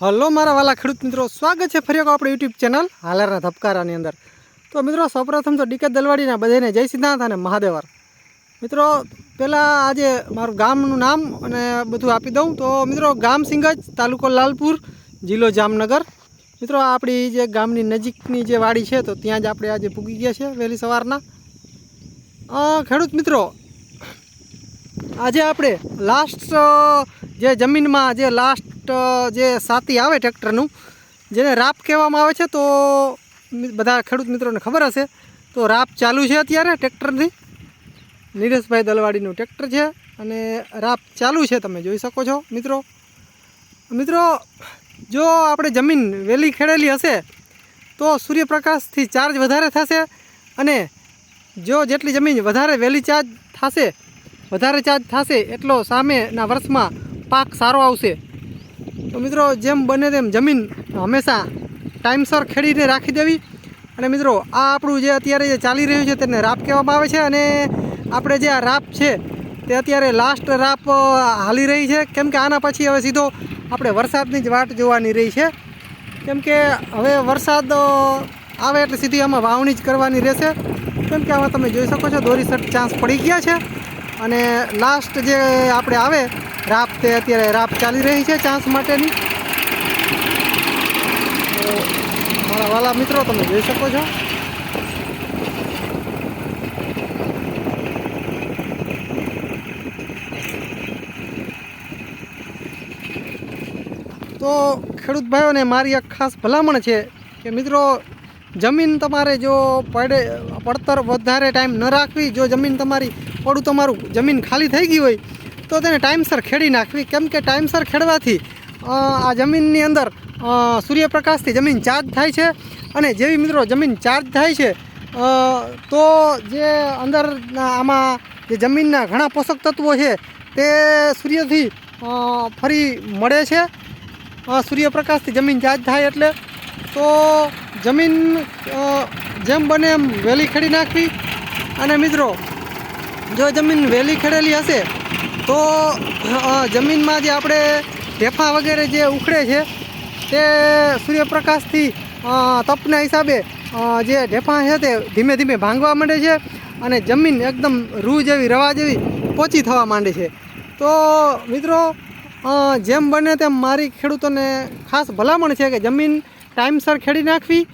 Hello મારા વાલા ખેડૂત મિત્રો, સ્વાગત છે ફરી આપણે યુટ્યુબ ચેનલ હાલરના ધબકારાની અંદર. તો મિત્રો, સૌપ્રથમ તો ડીકે દલવાડીના બધાને જય સિદ્ધાર્થ અને મહાદેવર. મિત્રો પહેલાં આજે મારું ગામનું નામ અને બધું આપી દઉં. તો મિત્રો, ગામ સિંગજ, તાલુકો લાલપુર, જિલ્લો જામનગર. મિત્રો, આપણી જે ગામની નજીકની જે વાડી છે, તો ત્યાં જ આપણે આજે પૂગી ગયા છે વહેલી સવારના. ખેડૂત મિત્રો, આજે આપણે લાસ્ટ જે જમીનમાં જે લાસ્ટ જે સાતી આવે ટ્રેક્ટરનું, જેને રાપ કહેવામાં આવે છે, તો બધા ખેડૂત મિત્રોને ખબર હશે. તો રાપ ચાલુ છે અત્યારે ટ્રેક્ટરથી. નીરજભાઈ દલવાડીનું ટ્રેક્ટર છે અને રાપ ચાલુ છે, તમે જોઈ શકો છો, મિત્રો. મિત્રો, જો આપણે જમીન વહેલી ખેડેલી હશે, તો સૂર્યપ્રકાશથી ચાર્જ વધારે થશે અને જો જેટલી જમીન વધારે વહેલી ચાર્જ થશે, વધારે ચાર્જ થશે, એટલો સામેના વર્ષમાં પાક સારો આવશે. તો મિત્રો, જેમ બને તેમ જમીન હંમેશા ટાઈમસર ખેડીને રાખી દેવી. અને મિત્રો, આ આપણું જે અત્યારે જે ચાલી રહ્યું છે તેને રાપ કહેવામાં આવે છે. અને આપણે જે આ રાપ છે, તે અત્યારે લાસ્ટ રાપ હાલી રહી છે. કેમ કે આના પછી હવે સીધો આપણે વરસાદની જ વાટ જોવાની રહી છે. કેમ કે હવે વરસાદ આવે એટલે સીધી આમાં વાવણી જ કરવાની રહેશે. કેમ કે આમાં તમે જોઈ શકો છો દોરીસર ચાન્સ પડી ગયા છે. અને લાસ્ટ જે આપણે આવે રાપ તે અત્યારે રાપ ચાલી રહી છે ચાન્સ માટેની. મારા વાલા મિત્રો, તમે જોઈ શકો છો. તો ખેડૂત ભાઈઓને મારી એક ખાસ ભલામણ છે કે મિત્રો, જમીન તમારે જો પડે, પડતર વધારે ટાઈમ ન રાખવી, જો જમીન તમારી, પડું તમારું જમીન ખાલી થઈ ગઈ હોય તો તેને ટાઈમસર ખેડી નાખવી. કેમ કે ટાઈમસર ખેડવાથી આ જમીનની અંદર સૂર્યપ્રકાશથી જમીન ચાર્જ થાય છે અને જેવી મિત્રો જમીન ચાર્જ થાય છે તો જે અંદર આમાં જે જમીનના ઘણા પોષક તત્વો છે તે સૂર્યથી ફરી મળે છે. સૂર્યપ્રકાશથી જમીન ચાર્જ થાય એટલે તો જમીન જેમ બને એમ વહેલી ખેડી નાખવી. અને મિત્રો જો જમીન વહેલી ખેડેલી હશે, તો જમીનમાં જે આપણે ઢેફા વગેરે જે ઉખડે છે, તે સૂર્યપ્રકાશથી તપના હિસાબે જે ઢેફા છે તે ધીમે ધીમે ભાંગવા માંડે છે અને જમીન એકદમ રૂ જેવી, રવા જેવી પોચી થવા માંડે છે. તો, મિત્રો જેમ બને તેમ મારી ખેડૂતોને ખાસ ભલામણ છે કે જમીન ટાઈમસર ખેડી નાખવી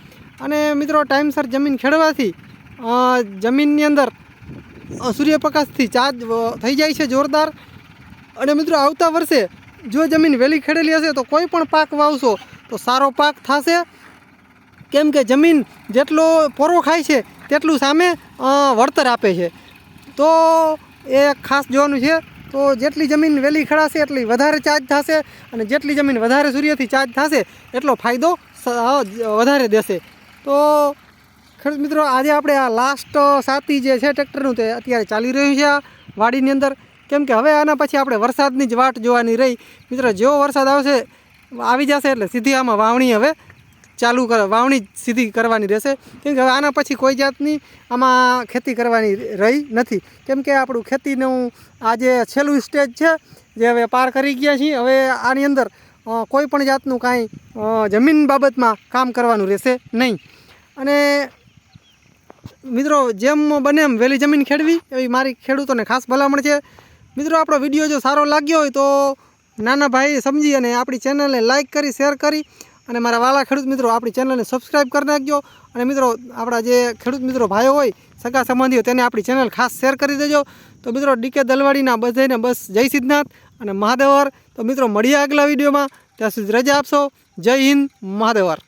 અને મિત્રો, ટાઈમસર જમીન ખેડવાથી જમીનની અંદર સૂર્યપ્રકાશથી ચાર્જ થઈ જાય છે જોરદાર. અને મિત્રો, આવતા વર્ષે જો જમીન વહેલી ખેડેલી હશે તો કોઈ પણ પાક વાવશો તો સારો પાક થશે. કેમ કે જમીન જેટલો પોરો ખાય છે તેટલું સામે વળતર આપે છે. તો એ ખાસ જોવાનું છે, તો જેટલી જમીન વહેલી ખેડાશે એટલી વધારે ચાર્જ થશે અને જેટલી જમીન વધારે સૂર્યથી ચાર્જ થશે એટલો ફાયદો વધારે દેશે. તો ખેડૂત મિત્રો, આજે આપણે આ લાસ્ટ સાતી જે છે ટ્રેક્ટરનું તે અત્યારે ચાલી રહ્યું છે વાડીની અંદર. કેમ કે હવે આના પછી આપણે વરસાદની જ વાટ જોવાની રહી. મિત્રો, જેવો વરસાદ આવશે, આવી જશે એટલે સીધી આમાં વાવણી હવે ચાલુ કર, વાવણી સીધી કરવાની રહેશે. કેમ કે હવે આના પછી કોઈ જાતની આમાં ખેતી કરવાની રહી નથી. કેમ કે આપણું ખેતીનું આ જે છેલ્લું સ્ટેજ છે, જે હવે પાર કરી ગયા છીએ, હવે આની અંદર કોઈ પણ જાતનું કાંઈ જમીન બાબતમાં કામ કરવાનું રહેશે નહીં. અને મિત્રો, જેમ બને એમ વહેલી જમીન ખેડવી, એવી મારી ખેડૂતોને ખાસ ભલામણ છે. મિત્રો, આપણો વીડિયો જો સારો લાગ્યો હોય તો નાના ભાઈ સમજી અને આપણી ચેનલને લાઇક કરી, શેર કરી અને મારા વાલા ખેડૂત મિત્રો, આપણી ચેનલને સબસ્ક્રાઈબ કરી નાખજો. અને મિત્રો, આપણા જે ખેડૂત મિત્રો ભાઈઓ હોય, સગા સંબંધીઓ, તેને આપણી ચેનલ ખાસ શેર કરી દેજો. તો મિત્રો ડીકે દલવાડીના બધાને બસ જય સિદ્ધનાથ અને મહાદેવર. તો મિત્રો, મળીએ આગલા વિડીયોમાં. ત્યાં સુધી રજા આપશો. જય હિન્દ, મહાદેવર.